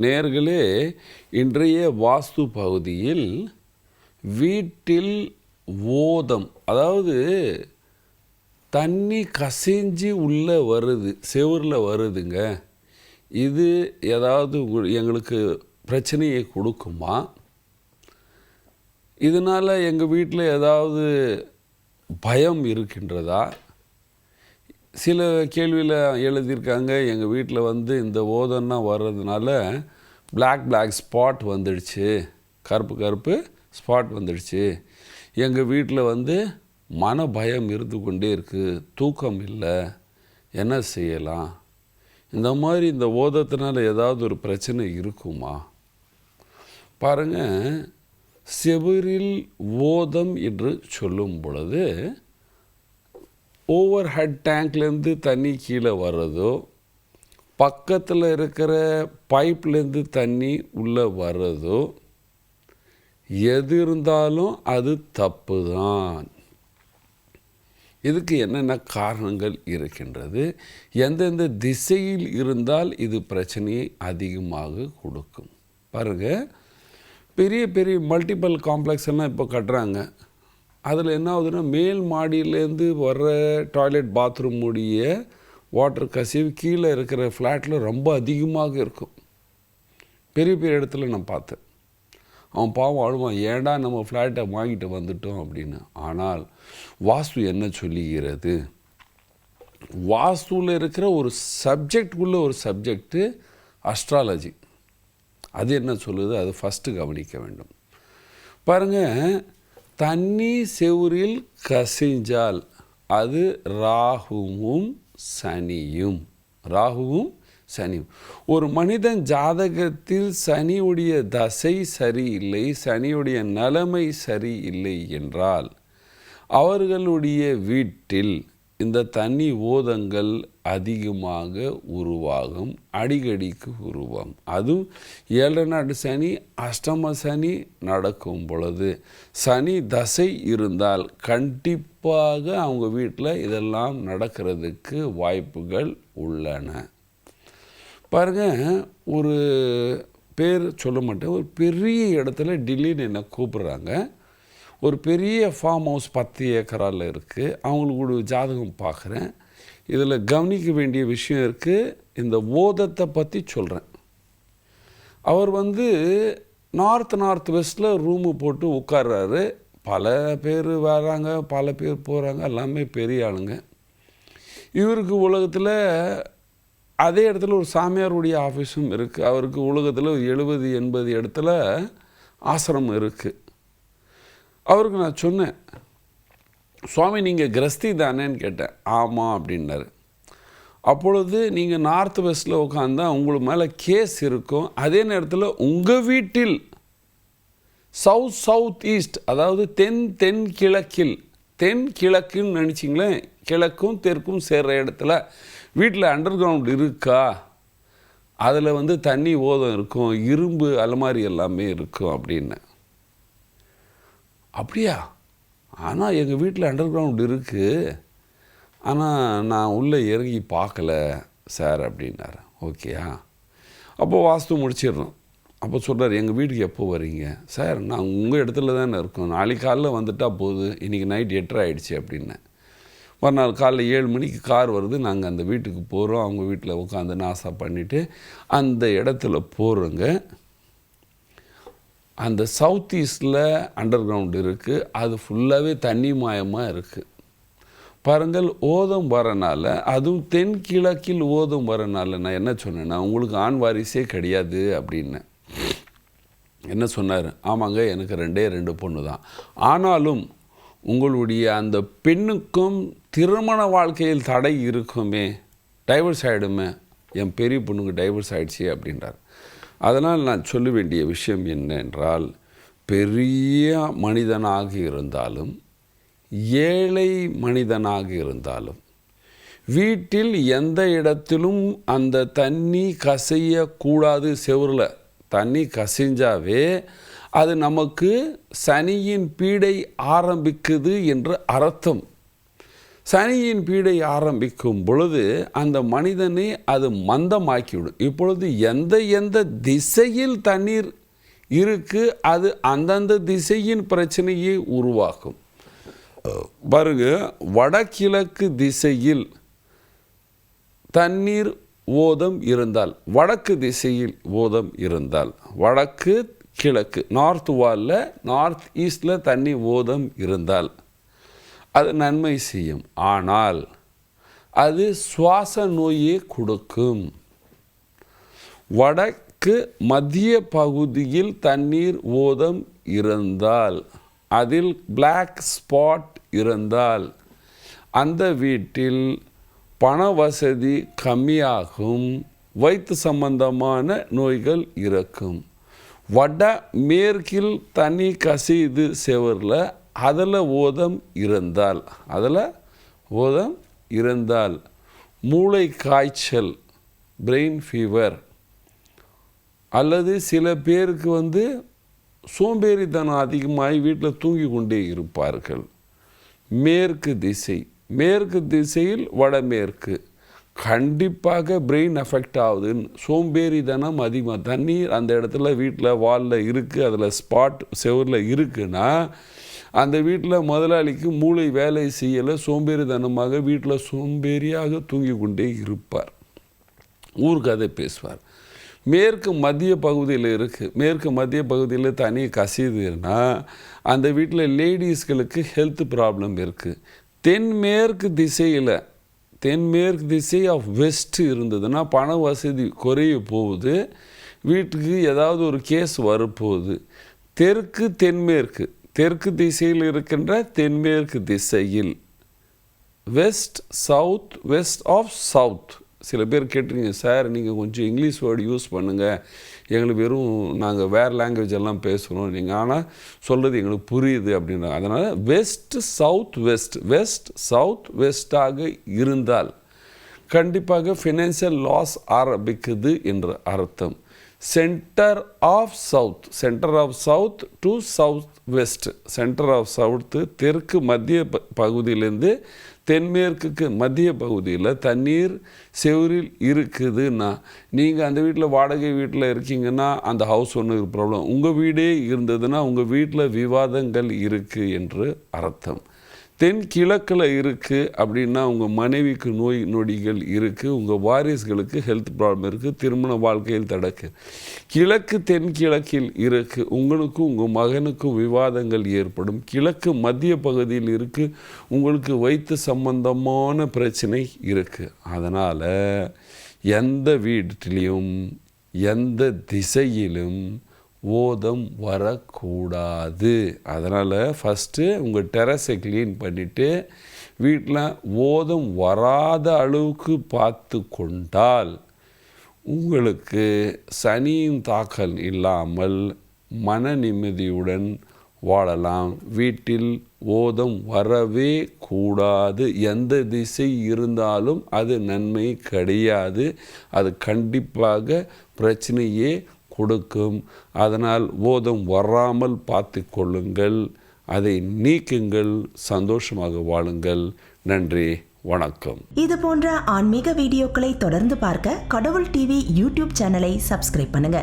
நேர்களே இன்றைய வாஸ்து பகுதியில் வீட்டில் ஓதம் அதாவது தண்ணி கசிஞ்சு உள்ளே வருது செவுரில் வருதுங்க. இது ஏதாவது எங்களுக்கு பிரச்சனையை கொடுக்குமா? இதனால் எங்கள் வீட்டில் ஏதாவது பயம் இருக்கின்றதா? சில கேள்வியில் எழுதியிருக்காங்க. எங்கள் வீட்டில் வந்து இந்த ஓதன்னா வர்றதுனால பிளாக் பிளாக் ஸ்பாட் வந்துடுச்சு. கருப்பு கருப்பு ஸ்பாட் வந்துடுச்சு. எங்கள் வீட்டில் வந்து மன பயம் இருந்து கொண்டே இருக்குது தூக்கம் இல்லை. என்ன செய்யலாம்? இந்த மாதிரி இந்த ஓதத்தினால ஏதாவது ஒரு பிரச்சனை இருக்குமா? பாருங்கள் செவிரில் ஓதம் என்று சொல்லும் பொழுது ஓவர் ஹெட் டேங்க்லேருந்து தண்ணி கீழே வர்றதோ பக்கத்தில் இருக்கிற பைப்லேருந்து தண்ணி உள்ளே வர்றதோ எது இருந்தாலும் அது தப்பு தான் இதுக்கு என்னென்ன காரணங்கள் இருக்கின்றது? எந்தெந்த திசையில் இருந்தால் இது பிரச்சனையை அதிகமாக கொடுக்கும். பாருங்க. பெரிய பெரிய மல்டிபிள் காம்ப்ளெக்ஸ் எல்லாம் இப்போ கட்டுறாங்க. அதில் என்ன ஆகுதுன்னா மேல் மாடியிலேருந்து வர்ற டாய்லெட் பாத்ரூம் உடைய வாட்டர் கசிவு கீழே இருக்கிற ஃப்ளாட்டில் ரொம்ப அதிகமாக இருக்கும். பெரிய பெரிய இடத்துல நான் பார்த்தேன். அவன் பாவம் அழுவான் ஏன்டா நம்ம ஃப்ளாட்டை வாங்கிட்டு வந்துட்டோம்? அப்படின்னு. ஆனால் வாஸ்து என்ன சொல்லுகிறது? வாஸ்துவில் இருக்கிற ஒரு சப்ஜெக்ட் உள்ள ஒரு சப்ஜெக்ட்டு அஸ்ட்ராலஜி அது என்ன சொல்லுது? அது ஃபஸ்ட்டு கவனிக்க வேண்டும். பாருங்க தண்ணி செவரில் கசிஞ்சால் அது ராகுவும் சனியும். ராகுவும் சனியும். ஒரு மனிதன் ஜாதகத்தில் சனியுடைய தசை சரியில்லை சனியுடைய நிலைமை சரியில்லை என்றால் அவர்களுடைய வீட்டில் இந்த தனி ஓதங்கள் அதிகமாக உருவாகும் அடிக்கடிக்கு உருவாகும். அதுவும் ஏழரை நாடு சனி அஷ்டம சனி நடக்கும் பொழுது சனி தசை இருந்தால் கண்டிப்பாக அவங்க வீட்டில் இதெல்லாம் நடக்கிறதுக்கு வாய்ப்புகள் உள்ளன. பாருங்க ஒரு பேர் சொல்ல மாட்டேன். ஒரு பெரிய இடத்துல டில்லின்னு என்னை கூப்பிட்றாங்க. ஒரு பெரிய ஃபார்ம் ஹவுஸ் பத்து ஏக்கரால் இருக்குது அவங்களுக்கு ஒரு ஜாதகம் பார்க்குறேன். இதில் கவனிக்க வேண்டிய விஷயம் இருக்குது இந்த ஓதத்தை பற்றி சொல்கிறேன் அவர் வந்து நார்த் நார்த் வெஸ்ட்டில் ரூமு போட்டு உட்கார்றாரு. பல பேர் வராங்க பல பேர் போகிறாங்க எல்லாமே பெரிய ஆளுங்க. இவருக்கு உலகத்தில் அதே இடத்துல ஒரு சாமியாருடைய ஆஃபீஸும் இருக்குது அவருக்கு உலகத்தில் ஒரு எழுபது எண்பது இடத்துல ஆசிரமம் இருக்குது அவருக்கு நான் சொன்னேன் சுவாமி நீங்கள் கிரஸ்தி தானேன்னு கேட்டேன். ஆமாம் அப்படின்னாரு. அப்பொழுது நீங்கள் நார்த் வெஸ்ட்டில் உட்காந்தா உங்களுக்கு மேலே கேஸ் இருக்கும். அதே நேரத்தில் உங்கள் வீட்டில் சவுத் சவுத் ஈஸ்ட் அதாவது தென் தென் கிழக்கில் தென் கிழக்குன்னு நினச்சிங்களேன் கிழக்கும் தெற்கும் சேர்கிற இடத்துல வீட்டில் அண்டர் கிரவுண்ட் இருக்கா? அதில் வந்து தண்ணி ஓதம் இருக்கும் இரும்பு அலமாரி எல்லாமே இருக்கும் அப்படின்னு அப்படியா? ஆனால் எங்கள் வீட்டில் அண்டர் கிரவுண்ட் இருக்குது ஆனால் நான் உள்ளே இறங்கி பார்க்கல சார் அப்படின்னாரு. ஓகேயா? அப்போ வாஸ்து முடிச்சிடுறோம் அப்போ சொல்கிறார் எங்கள் வீட்டுக்கு எப்போ வரீங்க? சார் நான் உங்கள் இடத்துல தானே இருக்கோம். நாளைக்கு காலைல வந்துட்டால் போகுது இன்றைக்கி நைட் எட்டரை ஆகிடுச்சு அப்படின்னேன் மறுநாள் காலைல ஏழு மணிக்கு கார் வருது. நாங்கள் அந்த வீட்டுக்கு போகிறோம் அவங்க வீட்டில் உட்காந்து நாசா பண்ணிவிட்டு அந்த இடத்துல போகிறோங்க அந்த சவுத் ஈஸ்டில் அண்டர் கிரவுண்ட் இருக்குது அது ஃபுல்லாகவே தண்ணி மாயமாக இருக்குது பாருங்கள் ஓதம் வரனால அதுவும் தென் கிழக்கில் ஓதம் வரனால நான் என்ன சொன்னேன்னா உங்களுக்கு ஆண் வாரிசே கிடையாது அப்படின்னேன் என்ன சொன்னார்? ஆமாங்க எனக்கு ரெண்டே ரெண்டு பொண்ணு தான். ஆனாலும் உங்களுடைய அந்த பெண்ணுக்கும் திருமண வாழ்க்கையில் தடை இருக்குமே டைவர்ஸ் ஆகிடுமே என் பெரிய பொண்ணுக்கு டைவர்ஸ் ஆகிடுச்சி அப்படின்றார். அதனால் நான் சொல்ல வேண்டிய விஷயம் என்னென்றால் பெரிய மனிதனாக இருந்தாலும் ஏழை மனிதனாக இருந்தாலும் வீட்டில் எந்த இடத்திலும் அந்த தண்ணி கசையக்கூடாது செவரில். தண்ணி கசிஞ்சாவே அது நமக்கு சனியின் பீடை ஆரம்பிக்குது என்று அர்த்தம். சனியின் பீடை ஆரம்பிக்கும் பொழுது அந்த மனிதனை அது மந்தமாக்கிவிடும். இப்பொழுது எந்த எந்த திசையில் தண்ணீர் இருக்கு அது அந்தந்த திசையின் பிரச்சனையை உருவாக்கும். பாருங்க வடகிழக்கு திசையில் தண்ணீர் ஓதம் இருந்தால் வடக்கு திசையில் ஓதம் இருந்தால் வடக்கு கிழக்கு நார்த் வாலில் நார்த் ஈஸ்டில் தண்ணி ஓதம் இருந்தால் அது நன்மை செய்யும். ஆனால் அது சுவாச நோயை கொடுக்கும். வடக்கு மத்திய பகுதியில் தண்ணீர் ஓதம் இருந்தால் அதில் பிளாக் ஸ்பாட் இருந்தால் அந்த வீட்டில் பண வசதி கம்மியாகும். வயிற்று சம்பந்தமான நோய்கள் இருக்கும் வட மேற்கில் தண்ணி கசிது செவரில் அதில் ஓதம் இருந்தால் அதில் ஓதம் இருந்தால். மூளை காய்ச்சல் பிரெயின் ஃபீவர் அல்லது சில பேருக்கு வந்து சோம்பேறித்தனம் அதிகமாகி வீட்டில் தூங்கி கொண்டே இருப்பார்கள். மேற்கு திசை மேற்கு திசையில் வடமேற்கு. கண்டிப்பாக பிரெயின் அஃபெக்ட் ஆகுதுன்னு சோம்பேறித்தனம் அதிகமாக தண்ணீர் அந்த இடத்துல வீட்டில் வாலில் இருக்குது அதில் ஸ்பாட் செவரில் இருக்குன்னா அந்த வீட்டில் முதலாளிக்கு மூளை வேலை செய்யலை சோம்பேறித்தனமாக வீட்டில் சோம்பேறியாக தூங்கி கொண்டே இருப்பார் ஊர்கதை பேசுவார். மேற்கு மத்திய பகுதியில் இருக்குது மேற்கு மத்திய பகுதியில் தனி கசியுதுன்னா அந்த வீட்டில் லேடிஸ்களுக்கு ஹெல்த் ப்ராப்ளம் இருக்குது தென்மேற்கு திசையில் தென்மேற்கு திசை ஆஃப் வெஸ்ட் இருந்ததுன்னா பண வசதி குறைய போகுது. வீட்டுக்கு ஏதாவது ஒரு கேஸ் வரப்போகுது. தெற்கு தென்மேற்கு தெற்கு திசையில் இருக்கின்ற தென்மேற்கு திசையில். West south west of south சில பேர் கேட்டிருங்க சார் நீங்கள் கொஞ்சம் இங்கிலீஷ் வேர்டு யூஸ் பண்ணுங்கள் எங்களுக்கு வெறும் நாங்கள் வேறு லாங்குவேஜ் எல்லாம் பேசுகிறோம் நீங்கள் ஆனால் சொல்கிறது எங்களுக்கு புரியுது அப்படின்னா அதனால் west south west west south வெஸ்ட்டாக இருந்தால் கண்டிப்பாக ஃபினான்சியல் லாஸ் ஆரம்பிக்குது என்ற அர்த்தம். Centre of south centre of south to south west centre of south தெற்கு மத்திய ப பகுதியிலேருந்து தென்மேற்குக்கு மத்திய பகுதியில் தண்ணீர் செவரில் இருக்குதுன்னா நீங்கள் அந்த வீட்டில் வாடகை வீட்டில் இருக்கீங்கன்னா அந்த ஹவுஸ் ஒன்று ப்ராப்ளம் உங்கள் வீடே இருந்ததுன்னா உங்கள் வீட்டில் விவாதங்கள் இருக்குது என்று அர்த்தம். தென்கிழக்கில் இருக்குது அப்படின்னா உங்கள் மனைவிக்கு நோய் நொடிகள் இருக்குது உங்கள் வாரிசுகளுக்கு ஹெல்த் ப்ராப்ளம் இருக்குது திருமண வாழ்க்கையில் தடக்கு. கிழக்கு தென்கிழக்கில் இருக்குது உங்களுக்கும் உங்கள் மகனுக்கும் விவாதங்கள் ஏற்படும். கிழக்கு மத்திய பகுதியில் இருக்குது உங்களுக்கு வைத்து சம்பந்தமான பிரச்சனை இருக்குது அதனால் எந்த வீட்டிலையும் எந்த திசையிலும் ஓதம் வரக்கூடாது. அதனால் ஃபஸ்ட்டு உங்கள் டெரஸை க்ளீன் பண்ணிவிட்டு வீட்டில் ஓதம் வராத அளவுக்கு பார்த்து கொண்டால் உங்களுக்கு சனியின் தாக்கல் இல்லாமல் மன நிம்மதியுடன் வாழலாம். வீட்டில் ஓதம் வரவே கூடாது. எந்த திசை இருந்தாலும் அது நன்மை கிடையாது. அது கண்டிப்பாக பிரச்சனையே கொடுக்கும். அதனால் ஓதம் வராமல் பார்த்து கொள்ளுங்கள். அதை நீக்குங்கள். சந்தோஷமாக வாழுங்கள். நன்றி. வணக்கம். இது போன்ற ஆன்மீக வீடியோக்களை தொடர்ந்து பார்க்க கடவுள் டிவி யூடியூப் சேனலை சப்ஸ்கிரைப் பண்ணுங்க.